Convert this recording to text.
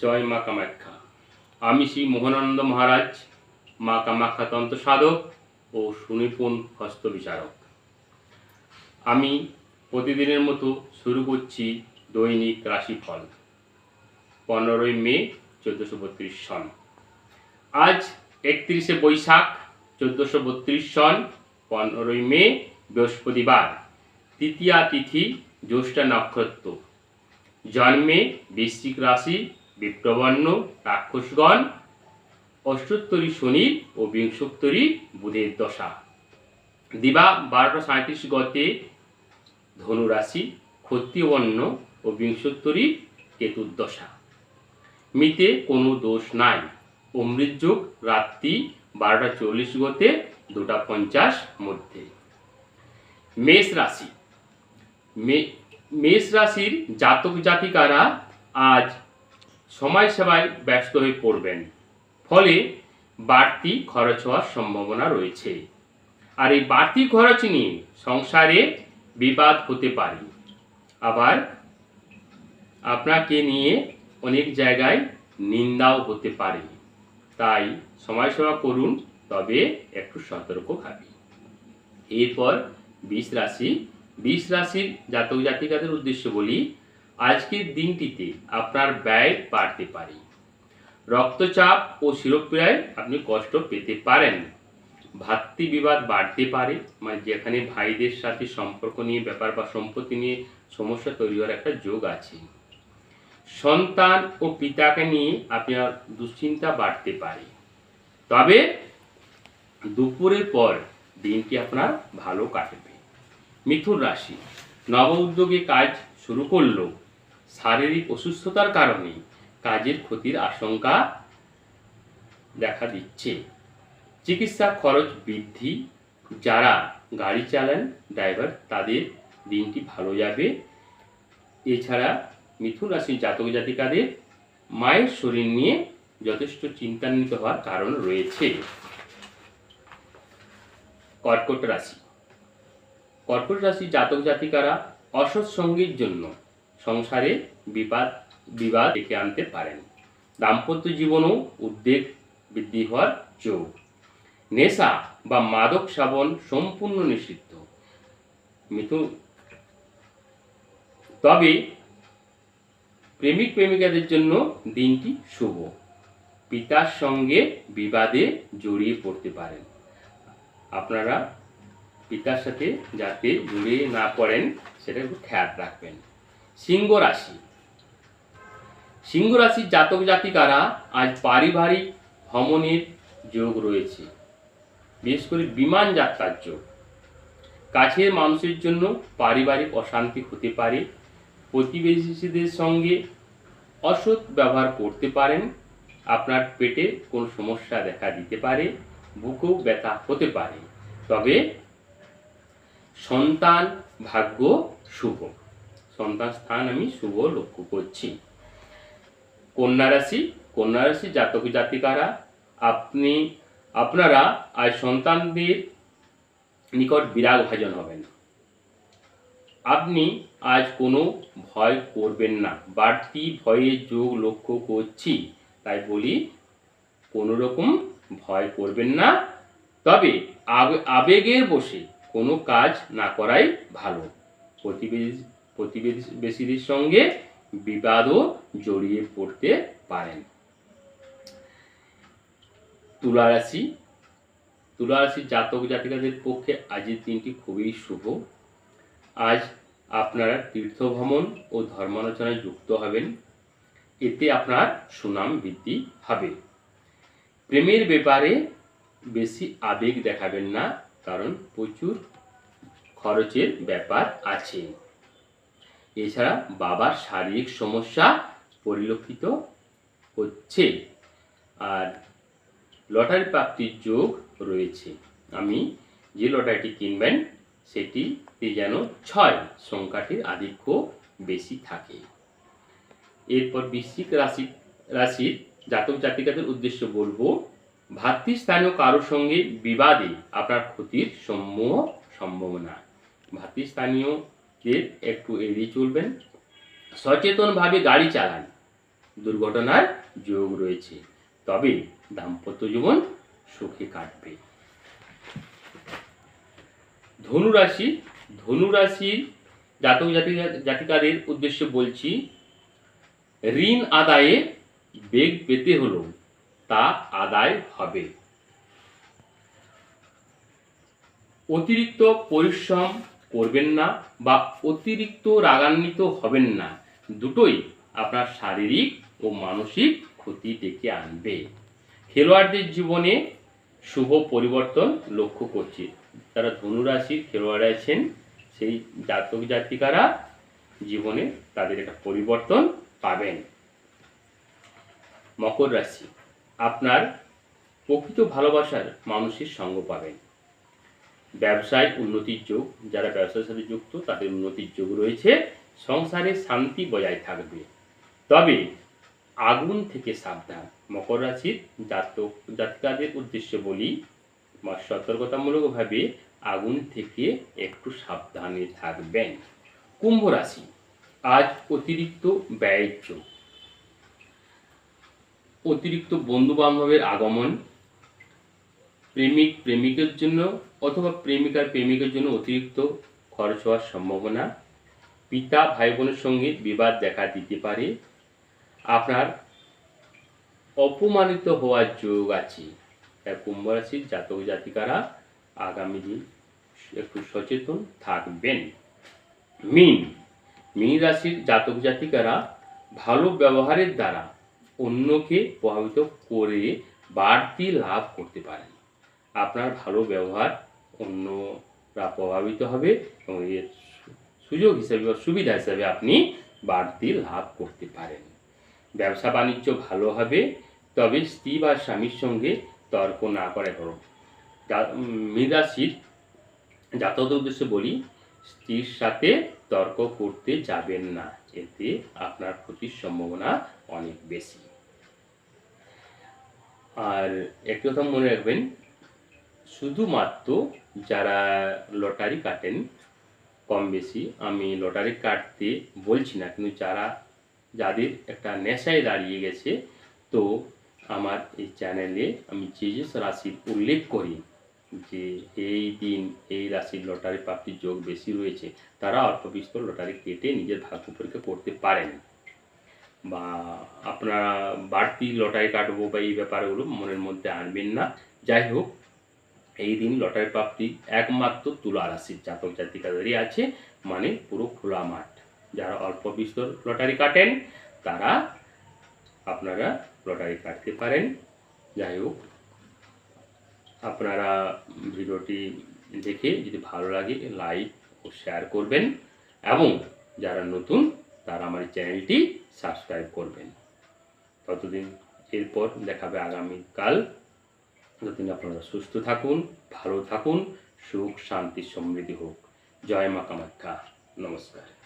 জয় মা কামাখ্যা। আমি শ্রী মোহনানন্দ মহারাজ, মা কামাখ্যা তন্ত্র সাধক ও সুনিপুণ হস্ত বিচারক। আমি প্রতিদিনের মতো শুরু করছি দৈনিক রাশিফল, পনেরোই মে চোদ্দোশো বত্রিশ সন। আজ একত্রিশে বৈশাখ চোদ্দোশো বত্রিশ সন, পনেরোই মে বৃহস্পতিবার, তৃতীয়া তিথি জ্যৈষ্ঠা নক্ষত্র। জন্মে বৃশ্চিক রাশি বিপ্রবর্ণ রাক্ষসগণ অষ্টোত্তরী শনি ও বিংশোত্তরী বুধের দশা। দিবা বারোটা সাঁত্রিশ গতে ধনুরাশি ক্ষত্রিয়বর্ণ ও বিংশোত্তরী কেতুর্দশা মিতে কোনো দোষ নাই। অমৃত যোগ, রাত্রি বারোটা চল্লিশ গতে দুটা পঞ্চাশ মধ্যে। মেষ রাশি। মেষ রাশির জাতক জাতিকারা আজ সময় সেবায় ব্যস্ত হয়ে পড়বেন। ফলে বাড়তি খরচ হওয়ার সম্ভাবনা রয়েছে। আর এই বাড়তি খরচ নিয়ে সংসারে বিবাদ হতে পারে। আবার আপনাকে নিয়ে অনেক জায়গায় নিন্দাও হতে পারে। তাই সময় সেবা করুন, তবে একটু সতর্কভাবে এরপর বিষ রাশি। বিষ রাশির জাতক জাতিকাদের উদ্দেশ্য বলি আজকের দিনটিতে আপনার ব্যয় বাড়তে পারে। রক্তচাপ ও শিরোপ্রায় আপনি কষ্ট পেতে পারেন। ভাতৃ বিবাদ বাড়তে পারে মানে যেখানে ভাইদের সাথে সম্পর্ক নিয়ে ব্যাপার বা সম্পত্তি নিয়ে সমস্যা তৈরি হওয়ার একটা যোগ আছে। সন্তান ও পিতাকে নিয়ে আপনার দুশ্চিন্তা বাড়তে পারে। তবে দুপুরের পর দিনটি আপনার ভালো কাটবে। মিথুন রাশি নব উদ্যোগে কাজ শুরু করলেও শারীরিক অসুস্থতার কারণে কাজের ক্ষতির আশঙ্কা দেখা দিচ্ছে। চিকিৎসা খরচ বৃদ্ধি, যারা গাড়ি চালান, ড্রাইভার, তাদের দিনটি ভালো যাবে। এছাড়া মিথুন রাশির জাতক জাতিকাদের মায়ের শরীর নিয়ে যথেষ্ট চিন্তান্বিত হওয়ার কারণ রয়েছে। কর্কট রাশি। কর্কট রাশির জাতক জাতিকারা অসৎ সঙ্গীর জন্য সংসারে বিবাদ বিবাদ ডেকে আনতে পারেন। দাম্পত্য জীবনও উদ্বেগ বৃদ্ধি হওয়ার যোগ। নেশা বা মাদক সেবন সম্পূর্ণ নিষিদ্ধ। মিথুন তবে প্রেমিক প্রেমিকাদের জন্য দিনটি শুভ। পিতার সঙ্গে বিবাদে জড়িয়ে পড়তে পারেন। আপনারা পিতার সাথে যাতে জড়িয়ে না পড়েন সেটা একটু খেয়াল রাখবেন। সিংহ রাশি। সিংহ রাশির জাতক জাতিকারা আজ পারিবারিক ভ্রমণের যোগ রয়েছে, বিশেষ করে বিমান যাত্রার যোগ। কাছের মানুষের জন্য পারিবারিক অশান্তি হতে পারে, প্রতিবেশীদের সঙ্গে অসৎ ব্যবহার করতে পারেন, আপনার পেটে কোনো সমস্যা দেখা দিতে পারে, বুকেও ব্যথা হতে পারে। তবে সন্তান ভাগ্য শুভ। সন্তান স্থান আমি শুভ লক্ষ্য করছি। কন্যা রাশি কন্যা রাশি জাতক জাতিকারা, আপনি, আপনারা আজ সন্তানদের নিকট বিরাগ ভাজন হবেন আপনি আজ কোনো ভয় করবেন না। বাড়তি ভয়ের যোগ লক্ষ্য করছি, তাই বলি কোনো রকম ভয় করবেন না। তবে আবে- আবেগের বসে কোনো কাজ না করাই ভালো। প্রতিবেশী প্রতিবেশীদের সঙ্গে বিবাদও জড়িয়ে পড়তে পারেন। তুলা রাশি তুলা রাশির জাতক জাতিকাদের পক্ষে আজের দিনটি খুবই শুভ। আজ আপনারা তীর্থ ভ্রমণ ও ধর্মালোচনায় যুক্ত হবেন। এতে আপনার সুনাম বৃদ্ধি হবে। প্রেমের ব্যাপারে বেশি আবেগ দেখাবেন না, কারণ প্রচুর খরচের ব্যাপার আছে। এছাড়া বাবার শারীরিক সমস্যা পরিলক্ষিত হচ্ছে। আর লটারি প্রাপ্তির যোগ রয়েছে। আমি যে লটারিটি কিনবেন সেটিতে যেন ছয় সংখ্যাটির আধিক্য বেশি থাকে। এরপর বৃশ্চিক রাশি, রাশির জাতক জাতিকাদের উদ্দেশ্য বলব ভাতৃস্থানীয় কারোর সঙ্গে বিবাদে আপনার ক্ষতির সমূহ সম্ভাবনা। ভাতৃস্থানীয়দের একটু এড়িয়ে চলবেন। সচেতনভাবে গাড়ি চালান। দুর্ঘটনার যোগ রয়েছে। তবে দাম্পত্য জীবন সুখে কাটবে। ধনুরাশি, ধনুরাশির জাতক জাতিকা জাতিকাদের উদ্দেশ্যে বলছি, ঋণ আদায়ে বেগ পেতে হলো তা আদায় হবে। অতিরিক্ত পরিশ্রম করবেন না বা অতিরিক্ত রাগান্বিত হবেন না। দুটোই আপনার শারীরিক ও মানসিক ক্ষতি ডেকে আনবে। খেলোয়াড়দের জীবনে শুভ পরিবর্তন লক্ষ্য করছি। যারা ধনুরাশির খেলোয়াড় আছেন, সেই জাতক জাতিকারা জীবনে তাদের একটা পরিবর্তন পাবেন। মকর রাশি, আপনার প্রকৃত ভালোবাসার মানুষের সঙ্গ পাবেন। ব্যবসায় উন্নতির যোগ, যারা ব্যবসার সাথে যুক্ত, তাদের উন্নতির যোগ রয়েছে। সংসারে শান্তি বজায় থাকবে। তবে আগুন থেকে সাবধান। মকর রাশির জাতক, জাতিকাদের উদ্দেশ্যে বলি সতর্কতামূলকভাবে আগুন থেকে একটু সাবধানে থাকবেন। কুম্ভ রাশি, আজ অতিরিক্ত ব্যয়ের যোগ। অতিরিক্ত বন্ধু বান্ধবের আগমন প্রেমিক প্রেমিকের জন্য অথবা প্রেমিকার প্রেমিকের জন্য অতিরিক্ত খরচ হওয়ার সম্ভাবনা। পিতা ভাই বোনের সঙ্গে বিবাদ দেখা দিতে পারে। আপনার অপমানিত হওয়ার যোগ আছে। কুম্ভ রাশির জাতক জাতিকারা আগামী দিন একটু সচেতন থাকবেন। মিন মিন রাশির জাতক জাতিকারা ভালো ব্যবহারের দ্বারা অন্যকে প্রভাবিত করে বাড়তি লাভ করতে পারেন। আপনার ভালো ব্যবহার অন্যরা প্রভাবিত হবে এবং এর সুযোগ হিসেবে বা সুবিধা হিসেবে আপনি বাড়তি লাভ করতে পারেন। ব্যবসা বাণিজ্য ভালো হবে, তবে স্ত্রী বা স্বামীর সঙ্গে তর্ক না করে করো মৃদাশির জাতক উদ্দেশ্যে বলি, স্ত্রীর সাথে তর্ক করতে যাবেন না, এতে আপনার ক্ষতির সম্ভাবনা অনেক বেশি। আর একটি কথা মনে রাখবেন শুধুমাত্র যারা লটারি কাটেন, কম বেশি, আমি লটারি কাটতে বলছি না, কিন্তু যারা, যাদের একটা নেশায় দাঁড়িয়ে গেছে, তো আমার এই চ্যানেলে আমি যে যে রাশির উল্লেখ করি যে এই দিন এই রাশির লটারি প্রাপ্তির যোগ বেশি রয়েছে, তারা অল্প বিস্তর লটারি কেটে নিজের ভাগ্য পরীক্ষা করতে পারেন। বা আপনারা বাড়তি লটারি কাটবো বা এই ব্যাপারগুলো মনের মধ্যে আনবেন না। যাই হোক এই দিন লটারি প্রাপ্তি একমাত্র তুলা রাশির জাতক জাতিকাদেরই আছে মানে পুরো খোলা মাঠ। যারা অল্প বিস্তর লটারি কাটেন, তারা আপনারা লটারি কাটতে পারেন। যাই হোক, আপনারা ভিডিওটি দেখে যদি ভালো লাগে, লাইক ও শেয়ার করবেন। এবং যারা নতুন, তারা আমার চ্যানেলটি সাবস্ক্রাইব করবেন। ততদিন এরপর দেখাবে আগামীকাল যতদিন আপনারা। সুস্থ থাকুন ভালো থাকুন সুখ শান্তি সমৃদ্ধি হোক। জয় মা কামাখ্যা। নমস্কার।